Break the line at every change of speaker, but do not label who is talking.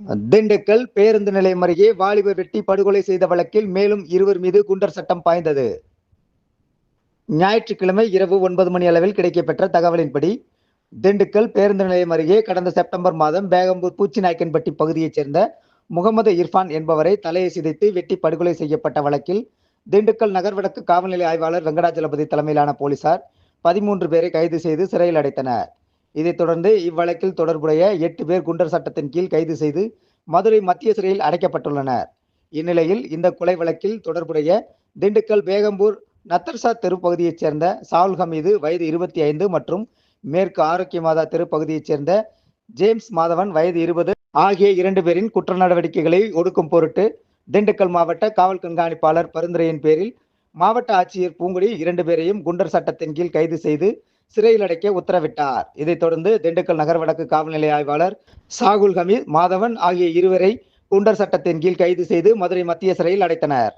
திண்டுக்கல் பேருந்து நிலையம் அருகே வாலிபர் வெட்டி படுகொலை செய்த வழக்கில் மேலும் இருவர் மீது குண்டர் சட்டம் பாய்ந்தது. ஞாயிற்றுக்கிழமை இரவு ஒன்பது மணி அளவில் கிடைக்கப்பெற்ற தகவலின்படி திண்டுக்கல் பேருந்து நிலையம் அருகே கடந்த செப்டம்பர் மாதம் பேகம்பூர் பூச்சிநாயக்கன்பட்டி பகுதியைச் சேர்ந்த முகமது இர்ஃபான் என்பவரை தலையை சிதைத்து வெட்டி படுகொலை செய்யப்பட்ட வழக்கில் திண்டுக்கல் நகர் வடக்கு காவல்நிலை ஆய்வாளர் வெங்கடாஜலபதி தலைமையிலான போலீசார் பதிமூன்று பேரை கைது செய்து சிறையில் அடைத்தனர். இதைத் தொடர்ந்து இவ்வழக்கில் தொடர்புடைய எட்டு பேர் குண்டர் சட்டத்தின் கீழ் கைது செய்து மதுரை மத்திய சிறையில் அடைக்கப்பட்டுள்ளனர். இந்நிலையில் இந்த கொலை வழக்கில் தொடர்புடைய திண்டுக்கல் பேகம்பூர் நத்தர்சா தெரு பகுதியைச் சேர்ந்த சாவுல் ஹமீது வயது இருபத்தி ஐந்து மற்றும் மேற்கு ஆரோக்கிய மாதா தெரு பகுதியைச் சேர்ந்த ஜேம்ஸ் மாதவன் வயது இருபது ஆகிய இரண்டு பேரின் குற்ற நடவடிக்கைகளை ஒடுக்கும் பொருட்டு திண்டுக்கல் மாவட்ட காவல் கண்காணிப்பாளர் பரிந்துரையின் பேரில் மாவட்ட ஆட்சியர் பூங்குடி இரண்டு பேரையும் குண்டர் சட்டத்தின் கீழ் கைது செய்து சிறையில் அடைக்க உத்தரவிட்டார். இதைத் தொடர்ந்து திண்டுக்கல் நகர் வடக்கு காவல்நிலை ஆய்வாளர் சாகுல் ஹமீத் மாதவன் ஆகிய இருவரை குண்டர் சட்டத்தின் கீழ் கைது செய்து மதுரை மத்திய சிறையில் அடைத்தனர்.